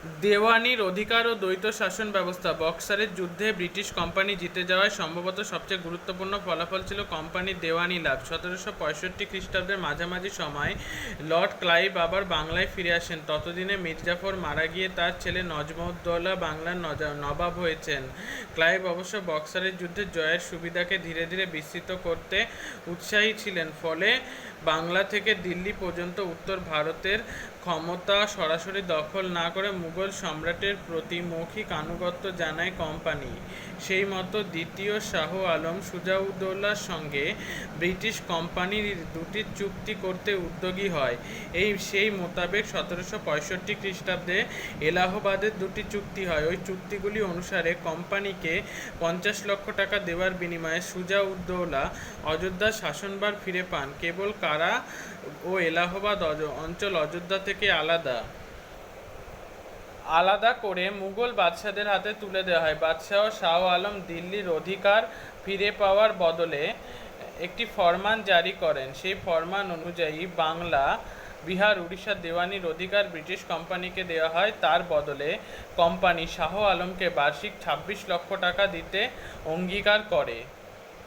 দেওয়ানির অধিকার ও দ্বৈত শাসন ব্যবস্থা। বক্সারের যুদ্ধে ব্রিটিশ কোম্পানি জিতে যাওয়ায় সম্ভবত সবচেয়ে গুরুত্বপূর্ণ ফলাফল ছিল কোম্পানির দেওয়ানি লাভ। সতেরোশো পঁয়ষট্টি খ্রিস্টাব্দের মাঝামাঝি সময় লর্ড ক্লাইভ আবার বাংলায় ফিরে আসেন। ততদিনে মির্জাফর মারা গিয়ে তার ছেলে নজমউদ্দৌলা বাংলার নবাব হয়েছেন। ক্লাইভ অবশ্য বক্সারের যুদ্ধে জয়ের সুবিধাকে ধীরে ধীরে বিস্তৃত করতে উৎসাহী ছিলেন। ফলে বাংলা থেকে দিল্লি পর্যন্ত উত্তর ভারতের ক্ষমতা সরাসরি দখল না করে মুঘল সম্রাটের প্রতি মৌখিক আনুগত্য জানায় কোম্পানি। সেই মতো দ্বিতীয় শাহ আলম সুজাউদ্দৌলার সঙ্গে ব্রিটিশ কোম্পানির দুটি চুক্তি করতে উদ্যোগী হয়। এই সেই মোতাবেক সতেরোশো পঁয়ষট্টি খ্রিস্টাব্দে এলাহাবাদের দুটি চুক্তি হয়। ওই চুক্তিগুলি অনুসারে কোম্পানিকে পঞ্চাশ লক্ষ টাকা দেওয়ার বিনিময়ে সুজাউদ্দৌলা অযোধ্যার শাসনভার ফিরে পান। কেবল কারা ও এলাহাবাদ অঞ্চল অযোধ্যা থেকে আলাদা। আলাদা করে মুঘল বাদশাদের হাতে তুলে দেওয়া হয়। বাদশাহ শাহ আলম দিল্লির অধিকার ফিরে পাওয়ার বদলে একটি ফরমান জারি করেন। সেই ফরমান অনুযায়ী বাংলা, বিহার উড়িষ্যার দেওয়ানির অধিকার ব্রিটিশ কোম্পানিকে দেওয়া হয়। তার বদলে কোম্পানি শাহ আলমকে বার্ষিক ছাব্বিশ লক্ষ টাকা দিতে অঙ্গীকার করে।